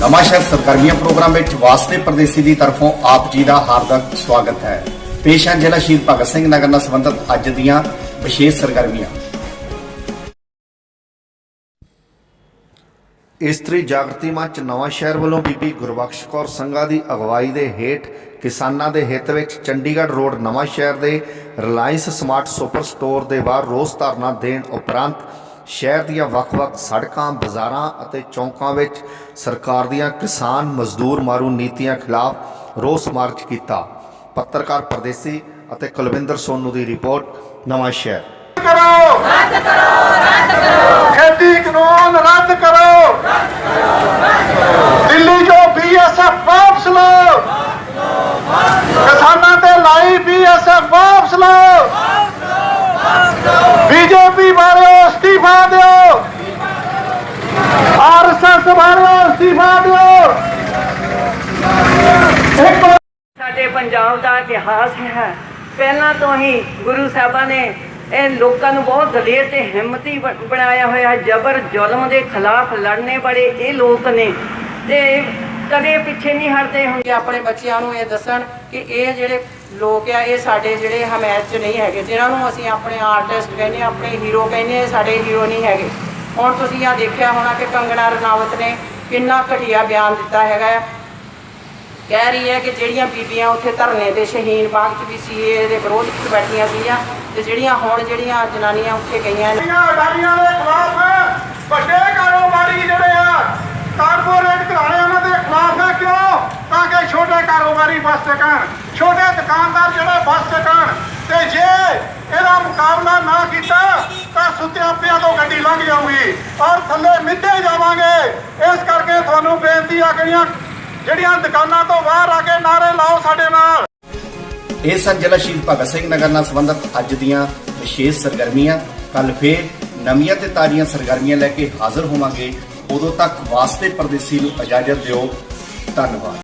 ਨਵਾਂਸ਼ਹਿਰ ਸਰਗਰਮੀਆਂ ਪ੍ਰੋਗਰਾਮ ਵਿੱਚ ਵਾਸਤੇ ਪ੍ਰਦੇਸੀ ਦੀ ਤਰਫੋਂ ਆਪ ਜੀ ਦਾ ਹਾਰਦਿਕ ਸਵਾਗਤ ਹੈ। ਪੇਸ਼ ਹੈ ਜ਼ਿਲ੍ਹਾ ਸ਼ਹੀਦ ਭਗਤ ਸਿੰਘ ਨਗਰ ਨਾਲ ਸੰਬੰਧਿਤ ਅੱਜ ਦੀਆਂ ਵਿਸ਼ੇਸ਼ ਸਰਗਰਮੀਆਂ। ਇਸਤਰੀ ਜਾਗਰਤੀ ਮੰਚ ਨਵਾਂ ਸ਼ਹਿਰ ਵੱਲੋਂ ਬੀਬੀ ਗੁਰਬਖਸ਼ ਕੌਰ ਸੰਘਾ ਦੀ ਅਗਵਾਈ ਦੇ ਹੇਠ ਕਿਸਾਨਾਂ ਦੇ ਹਿੱਤ ਵਿੱਚ ਚੰਡੀਗੜ੍ਹ ਰੋਡ ਨਵਾਂ ਸ਼ਹਿਰ ਦੇ ਰਿਲਾਇੰਸ ਸਮਾਰਟ ਸੁਪਰ ਸਟੋਰ ਦੇ ਬਾਹਰ ਰੋਸ ਧਰਨਾ ਦੇਣ ਉਪਰੰਤ ਸ਼ਹਿਰ ਦੀਆਂ ਵੱਖ-ਵੱਖ ਸੜਕਾਂ, ਬਾਜ਼ਾਰਾਂ ਅਤੇ ਚੌਂਕਾਂ ਵਿੱਚ ਸਰਕਾਰ ਦੀਆਂ ਕਿਸਾਨ ਮਜ਼ਦੂਰ ਮਾਰੂ ਨੀਤੀਆਂ ਖਿਲਾਫ ਰੋਸ ਮਾਰਚ ਕੀਤਾ। ਪੱਤਰਕਾਰ ਪਰਦੇਸੀ ਅਤੇ ਕੁਲਵਿੰਦਰ ਸੋਨੂ ਦੀ ਰਿਪੋਰਟ ਨਵਾਂ ਸ਼ਹਿਰ ਕਰੋ! ਰੱਦ ਕਰੋ! ਰੱਦ ਕਰੋ! ਖੇਤੀ ਕਾਨੂੰਨ ਰੱਦ ਕਰੋ ਦਿੱਲੀ ਜੋ ਬੀਐਸਐਫ ਵਾਪਸ ਲਓ ਕਿਸਾਨਾਂ ਤੇ ਲਾਈ ਬੀਐਸਐਫ ਵਾਪਸ ਲਓ ਬੀਜੇਪੀ ਵਾਲਿਓ ਅਸਤੀਫਾ ਦਿਓ ਆਰਐਸਐਸ ਵਾਲਿਓ ਅਸਤੀਫਾ ਦਿਓ। ਇੱਕ ਸਾਡੇ ਪੰਜਾਬ ਦਾ ਇਤਿਹਾਸ ਹੈ। ਪਹਿਲਾਂ ਤੋਂ ਹੀ ਗੁਰੂ ਸਾਹਿਬਾਂ ਨੇ ਇਹ ਲੋਕਾਂ ਨੂੰ ਬਹੁਤ ਦਲੇਰ ਤੇ ਹਿੰਮਤੀ ਬ- ਬਣਾਇਆ ਹੋਇਆ ਹੈ ਜ਼ਬਰ ਜ਼ੁਲਮ ਦੇ ਖਿਲਾਫ ਲੜਨੇ ਵਾਲੇ ਇਹ ਲੋਕ ਨੇ। ਤੇ ਕਦੇ ਪਿੱਛੇ ਨਹੀਂ ਹਟਦੇ ਹੁਣ। ਆਪਣੇ ਬੱਚਿਆਂ ਨੂੰ ਇਹ ਦੱਸਣ ਕਿ ਇਹ ਜਿਹੜੇ ਲੋਕ ਆ ਇਹ ਸਾਡੇ ਜਿਹੜੇ ਹਮਾਇਤ 'ਚ ਨਹੀਂ ਹੈਗੇ। ਜਿਨ੍ਹਾਂ ਨੂੰ ਅਸੀਂ ਆਪਣੇ ਆਰਟਿਸਟ ਕਹਿੰਦੇ ਆ ਆਪਣੇ ਹੀਰੋ ਕਹਿੰਦੇ ਸਾਡੇ ਹੀਰੋ ਨਹੀਂ ਹੈਗੇ। ਹੁਣ ਤੁਸੀਂ ਆ ਦੇਖਿਆ ਹੋਣਾ ਕਿ ਕੰਗਣਾ ਰਣਾਵਤ ਨੇ ਕਿੰਨਾ ਘਟੀਆ ਬਿਆਨ ਦਿੱਤਾ ਹੈਗਾ ਆ। ਕਹਿ ਰਹੀ ਹੈ ਕਿ ਜਿਹੜੀਆਂ ਬੀਬੀਆਂ ਉੱਥੇ ਧਰਨੇ ਤੇ ਸ਼ਹੀਨ ਬਾਗ 'ਚ ਵੀ ਸੀਏ ਦੇ ਵਿਰੋਧ 'ਚ ਬੈਠੀਆਂ ਸੀਗੀਆਂ ਤੇ ਜਿਹੜੀਆਂ ਹੁਣ ਜਿਹੜੀਆਂ ਜਨਾਨੀਆਂ ਉੱਥੇ ਗਈਆਂ ਨੇ। ਅਡਾਨੀਆਂ ਦੇ ਖਿਲਾਫ ਵੱਡੇ ਕਾਰੋਬਾਰੀ ਜਿਹੜੇ ਆ ਕਾਰਪੋਰੇਟ ਘਰਾਣੇ ਉਹਨਾਂ ਦੇ ਖਿਲਾਫ ਹੈ ਕਿਉਂ? ਤਾਂ ਕਿ ਛੋਟੇ ਕਾਰੋਬਾਰੀ ਬਚ ਸਕਣ ਛੋਟੇ ਦੁਕਾਨਦਾਰ ਜਿਹੜੇ ਬਚ ਸਕਣ ਤੇ ਜੇ ਇਹਦਾ ਮੁਕਾਬਲਾ ਨਾ ਕੀਤਾ ਤਾਂ ਤੋਂ ਗੱਡੀ ਲੰਘ ਜਾਊਗੀ ਔਰ ਥੱਲੇ ਮਿੱਧੇ ਜਾਵਾਂਗੇ। ਇਸ ਕਰਕੇ ਤੁਹਾਨੂੰ ਬੇਨਤੀ ਆ ਜਿਹੜੀਆਂ ਜਿਹੜੀਆਂ ਦੁਕਾਨਾਂ ਤੋਂ ਬਾਹਰ ਆ ਕੇ ਨਾਰੇ ਲਾਓ ਸਾਡੇ ਨਾਲ। ਇਹ ਸਨ ਜ਼ਿਲ੍ਹਾ ਸ਼ਹੀਦ ਭਗਤ ਸਿੰਘ ਨਗਰ ਨਾਲ ਸੰਬੰਧਿਤ ਅੱਜ ਦੀਆਂ ਵਿਸ਼ੇਸ਼ ਸਰਗਰਮੀਆਂ। ਕੱਲ ਫੇਰ ਨਵੀਆਂ ਤੇ ਤਾਜ਼ੀਆਂ ਸਰਗਰਮੀਆਂ ਲੈ ਕੇ ਹਾਜ਼ਰ ਹੋਵਾਂਗੇ। ਉਦੋਂ ਤੱਕ ਵਾਸਤੇ ਪਰਦੇਸੀ ਨੂੰ ਇਜਾਜ਼ਤ ਦਿਓ। ਧੰਨਵਾਦ।